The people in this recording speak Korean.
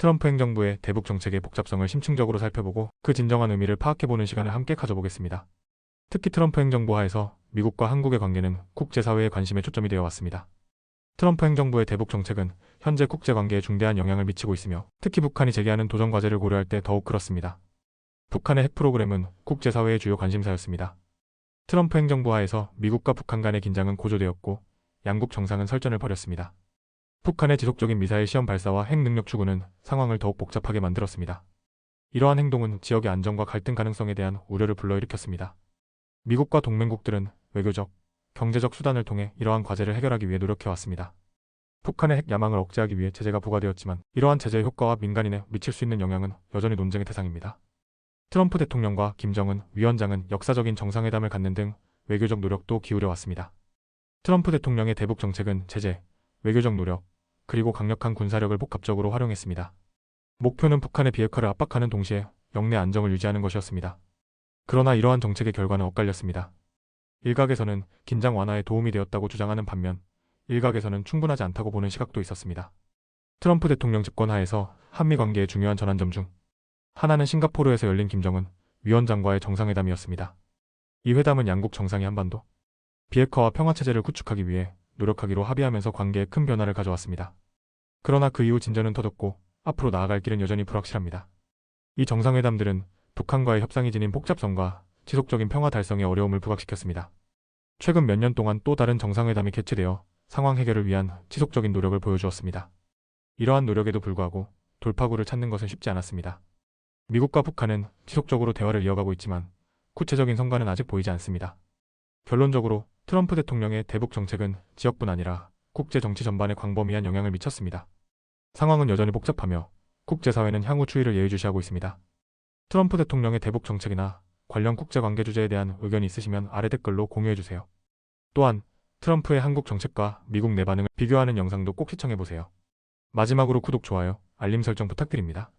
트럼프 행정부의 대북 정책의 복잡성을 심층적으로 살펴보고 그 진정한 의미를 파악해보는 시간을 함께 가져보겠습니다. 특히 트럼프 행정부 하에서 미국과 한국의 관계는 국제사회의 관심의 초점이 되어 왔습니다. 트럼프 행정부의 대북 정책은 현재 국제관계에 중대한 영향을 미치고 있으며 특히 북한이 제기하는 도전 과제를 고려할 때 더욱 그렇습니다. 북한의 핵 프로그램은 국제사회의 주요 관심사였습니다. 트럼프 행정부 하에서 미국과 북한 간의 긴장은 고조되었고 양국 정상은 설전을 벌였습니다. 북한의 지속적인 미사일 시험 발사와 핵 능력 추구는 상황을 더욱 복잡하게 만들었습니다. 이러한 행동은 지역의 안정과 갈등 가능성에 대한 우려를 불러일으켰습니다. 미국과 동맹국들은 외교적, 경제적 수단을 통해 이러한 과제를 해결하기 위해 노력해왔습니다. 북한의 핵 야망을 억제하기 위해 제재가 부과되었지만 이러한 제재의 효과와 민간인에 미칠 수 있는 영향은 여전히 논쟁의 대상입니다. 트럼프 대통령과 김정은 위원장은 역사적인 정상회담을 갖는 등 외교적 노력도 기울여 왔습니다. 트럼프 대통령의 대북 정책은 제재, 외교적 노력, 그리고 강력한 군사력을 복합적으로 활용했습니다. 목표는 북한의 비핵화를 압박하는 동시에 영내 안정을 유지하는 것이었습니다. 그러나 이러한 정책의 결과는 엇갈렸습니다. 일각에서는 긴장 완화에 도움이 되었다고 주장하는 반면 일각에서는 충분하지 않다고 보는 시각도 있었습니다. 트럼프 대통령 집권 하에서 한미 관계의 중요한 전환점 중 하나는 싱가포르에서 열린 김정은 위원장과의 정상회담이었습니다. 이 회담은 양국 정상이 한반도 비핵화와 평화체제를 구축하기 위해 노력하기로 합의하면서 관계에 큰 변화를 가져왔습니다. 그러나 그 이후 진전은 터졌고 앞으로 나아갈 길은 여전히 불확실합니다. 이 정상회담들은 북한과의 협상이 지닌 복잡성과 지속적인 평화 달성의 어려움을 부각시켰습니다. 최근 몇 년 동안 또 다른 정상회담이 개최되어 상황 해결을 위한 지속적인 노력을 보여주었습니다. 이러한 노력에도 불구하고 돌파구를 찾는 것은 쉽지 않았습니다. 미국과 북한은 지속적으로 대화를 이어가고 있지만 구체적인 성과는 아직 보이지 않습니다. 결론적으로 트럼프 대통령의 대북 정책은 지역뿐 아니라 국제 정치 전반에 광범위한 영향을 미쳤습니다. 상황은 여전히 복잡하며 국제사회는 향후 추이를 예의주시하고 있습니다. 트럼프 대통령의 대북 정책이나 관련 국제관계 주제에 대한 의견이 있으시면 아래 댓글로 공유해주세요. 또한 트럼프의 한국 정책과 미국 내 반응을 비교하는 영상도 꼭 시청해보세요. 마지막으로 구독, 좋아요, 알림 설정 부탁드립니다.